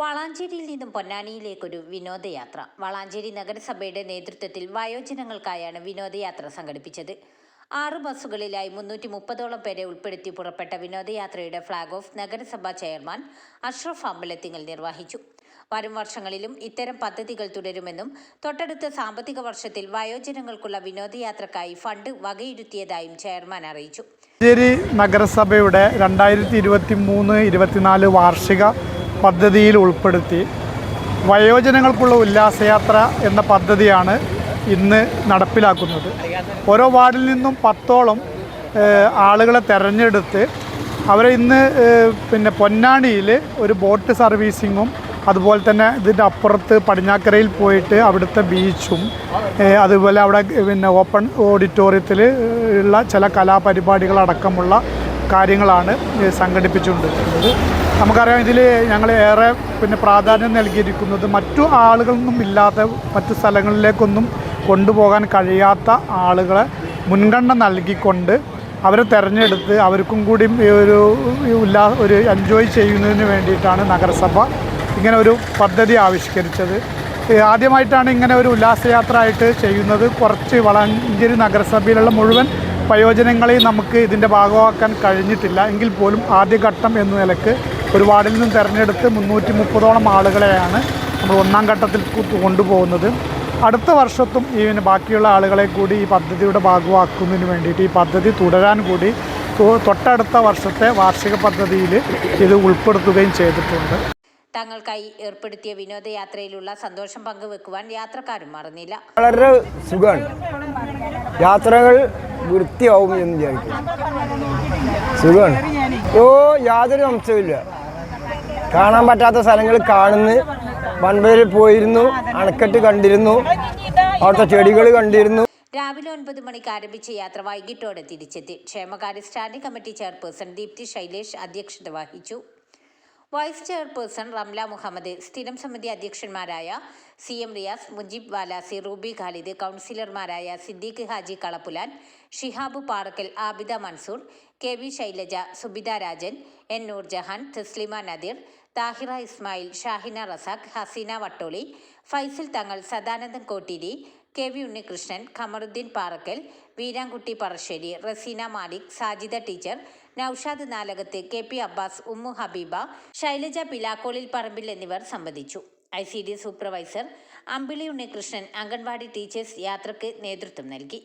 വളാഞ്ചേരിയിൽ നിന്നും പൊന്നാനിയിലേക്കൊരു വിനോദയാത്ര. വളാഞ്ചേരി നഗരസഭയുടെ നേതൃത്വത്തിൽ വയോജനങ്ങൾക്കായാണ് വിനോദയാത്ര സംഘടിപ്പിച്ചത്. ആറ് ബസ്സുകളിലായി മുന്നൂറ്റി മുപ്പതോളം പേരെ ഉൾപ്പെടുത്തി പുറപ്പെട്ട വിനോദയാത്രയുടെ ഫ്ളാഗ് ഓഫ് നഗരസഭാ ചെയർമാൻ അഷ്റഫ് അമ്പലത്തിങ്ങൽ നിർവഹിച്ചു. വരും വർഷങ്ങളിലും ഇത്തരം പദ്ധതികൾ തുടരുമെന്നും തൊട്ടടുത്ത സാമ്പത്തിക വർഷത്തിൽ വയോജനങ്ങൾക്കുള്ള വിനോദയാത്രക്കായി ഫണ്ട് വകയിരുത്തിയതായും ചെയർമാൻ അറിയിച്ചു. നഗരസഭയുടെ രണ്ടായിരത്തി ഇരുപത്തി മൂന്ന് ഇരുപത്തിനാല് വാർഷിക പദ്ധതിയിൽ ഉൾപ്പെടുത്തി വയോജനങ്ങൾക്കുള്ള ഉല്ലാസയാത്ര എന്ന പദ്ധതിയാണ് ഇന്ന് നടപ്പിലാക്കുന്നത്. ഓരോ വാർഡിൽ നിന്നും പത്തോളം ആളുകളെ തെരഞ്ഞെടുത്ത് അവരെ ഇന്ന് പിന്നെ പൊന്നാനിയിൽ ഒരു ബോട്ട് സർവീസിങ്ങും അതുപോലെ തന്നെ ഇതിന്റെ അപ്പുറത്ത് പടിഞ്ഞാക്കരയിൽ പോയിട്ട് അവിടുത്തെ ബീച്ചും അതുപോലെ അവിടെ പിന്നെ ഓപ്പൺ ഓഡിറ്റോറിയത്തിൽ ഉള്ള ചില കലാപരിപാടികളടക്കമുള്ള കാര്യങ്ങളാണ് സംഘടിപ്പിച്ചുകൊണ്ടിരിക്കുന്നത്. നമുക്കറിയാം ഇതിൽ ഞങ്ങൾ ഏറെ പിന്നെ പ്രാധാന്യം നൽകിയിരിക്കുന്നത് മറ്റു ആളുകളൊന്നും ഇല്ലാത്ത മറ്റു സ്ഥലങ്ങളിലേക്കൊന്നും കൊണ്ടുപോകാൻ കഴിയാത്ത ആളുകളെ മുൻഗണന നൽകിക്കൊണ്ട് അവരെ തിരഞ്ഞെടുത്ത് അവർക്കും കൂടി ഒരു ഉല്ലാ ഒരു എൻജോയ് ചെയ്യുന്നതിന് വേണ്ടിയിട്ടാണ് നഗരസഭ ഇങ്ങനെ ഒരു പദ്ധതി ആവിഷ്കരിച്ചത്. ആദ്യമായിട്ടാണ് ഇങ്ങനെ ഒരു ഉല്ലാസയാത്ര ആയിട്ട് ചെയ്യുന്നത്. കുറച്ച് വളഞ്ചേരി നഗരസഭയിലുള്ള മുഴുവൻ വയോജനങ്ങളെയും നമുക്ക് ഇതിന്റെ ഭാഗമാക്കാൻ കഴിഞ്ഞിട്ടില്ല. എങ്കിൽ പോലും ആദ്യഘട്ടം എന്ന നിലയ്ക്ക് ഒരു വാർഡിൽ നിന്നും തിരഞ്ഞെടുത്ത് മുന്നൂറ്റി മുപ്പതോളം ആളുകളെയാണ് നമ്മൾ ഒന്നാം ഘട്ടത്തിൽ കൊണ്ടുപോകുന്നത്. അടുത്ത വർഷത്തും ഈ ബാക്കിയുള്ള ആളുകളെ കൂടി ഈ പദ്ധതിയുടെ ഭാഗമാക്കുന്നതിന് വേണ്ടിയിട്ട് ഈ പദ്ധതി തുടരാൻ കൂടി തൊട്ടടുത്ത വർഷത്തെ വാർഷിക പദ്ധതിയിൽ ഇത് ഉൾപ്പെടുത്തുകയും ചെയ്തിട്ടുണ്ട്. തങ്ങൾക്കായി ഏർപ്പെടുത്തിയ വിനോദയാത്രയിലുള്ള സന്തോഷം പങ്കുവെക്കുവാൻ യാത്രക്കാരും മറന്നില്ല. വളരെ സുഖമാണ്. യാത്രകൾ വൃത്തിയാവും എന്ന് വിചാരിക്കും. സുഖമാണ്. ഓ യാതൊരു അംശമില്ല കാണാൻ പറ്റാത്ത സ്ഥലങ്ങൾ കാണുന്നു. വൺവേയിൽ പോയിരുന്നു അണക്കെട്ട് കണ്ടിരുന്നു അവിടുത്തെ ചെടികൾ കണ്ടിരുന്നു. രാവിലെ ഒൻപത് മണിക്ക് ആരംഭിച്ച യാത്ര വൈകിട്ടോടെ തിരിച്ചെത്തി. ക്ഷേമകാര്യ standing committee chairperson Deepthi Shailesh അധ്യക്ഷത വഹിച്ചു. വൈസ് ചെയർപേഴ്സൺ റംല മുഹമ്മദ് സ്ഥിരം സമിതി അധ്യക്ഷന്മാരായ C M Riyas Mujeeb Valasi Ruby Khalid കൗൺസിലർമാരായ Siddique Haji Kalappulan Shihab Parakkal Abida Mansoor K V Shailaja Subitha Rajan N Noorjahan Thasleema Nadeer Thahira Ismail Shahina Razak Haseena Vattoli Faisal Thangal Sadanandan Kotteeri K V Unnikrishnan Khamaruddeen Parakkal Veerankutty Parasseri Raseena Malik Sajida teacher Noushad Nalakath K P Abbas Ummu Habeeba Shailaja Pilakkolil Parambil എന്നിവർ സംബന്ധിച്ചു I C D supervisor Ambili Unnikrishnan anganwadi teachers യാത്രയ്ക്ക് നേതൃത്വം നൽകി.